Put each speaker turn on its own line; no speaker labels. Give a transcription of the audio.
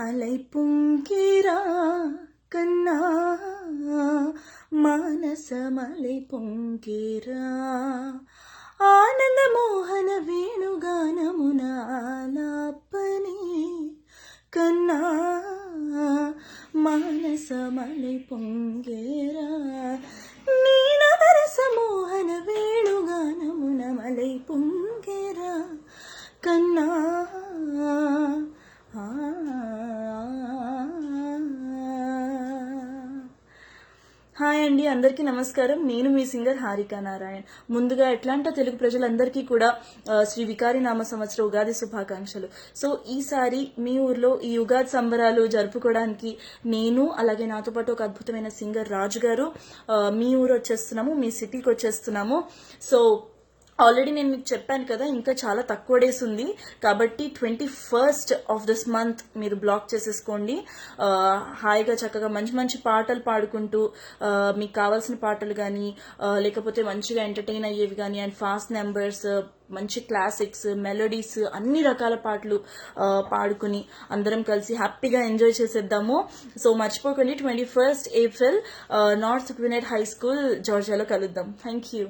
అలై పొంగిరా కన్నా మానసమలై పొంగిరా ఆనంద మోహన వేణుగానమున ఆలాపని కన్నా మానసమలై పొంగేరా నీనవరస మోహన వేణుగానమున మలై పొంగేరా కన్నా హాయ్ అండి అందరికీ నమస్కారం. నేను మీ సింగర్ హారిక నారాయణ్. ముందుగా ఎట్లాంటా తెలుగు ప్రజలందరికీ కూడా శ్రీ వికారి నామ సంవత్సర ఉగాది శుభాకాంక్షలు. సో ఈసారి మీ ఊర్లో ఈ ఉగాది సంబరాలు జరుపుకోవడానికి నేను అలాగే నాతో పాటు ఒక అద్భుతమైన సింగర్ రాజు గారు మీ ఊరు వచ్చేస్తున్నాము మీ సిటీకి వచ్చేస్తున్నాము. సో ఆల్రెడీ నేను మీకు చెప్పాను కదా ఇంకా చాలా తక్కువ డేస్ ఉంది. కాబట్టి twenty first of this month మీరు బ్లాక్ చేసేసుకోండి. హాయిగా చక్కగా మంచి మంచి పాటలు పాడుకుంటూ మీకు కావాల్సిన పాటలు కానీ లేకపోతే మంచిగా ఎంటర్టైన్ అయ్యేవి కానీ అండ్ ఫాస్ట్ నెంబర్స్ మంచి క్లాసిక్స్ మెలోడీస్ అన్ని రకాల పాటలు పాడుకుని అందరం కలిసి హ్యాపీగా ఎంజాయ్ చేసేద్దాము. సో మర్చిపోకండి twenty first April North Gwinnett high school జార్జియాలో కలుద్దాం. Thank you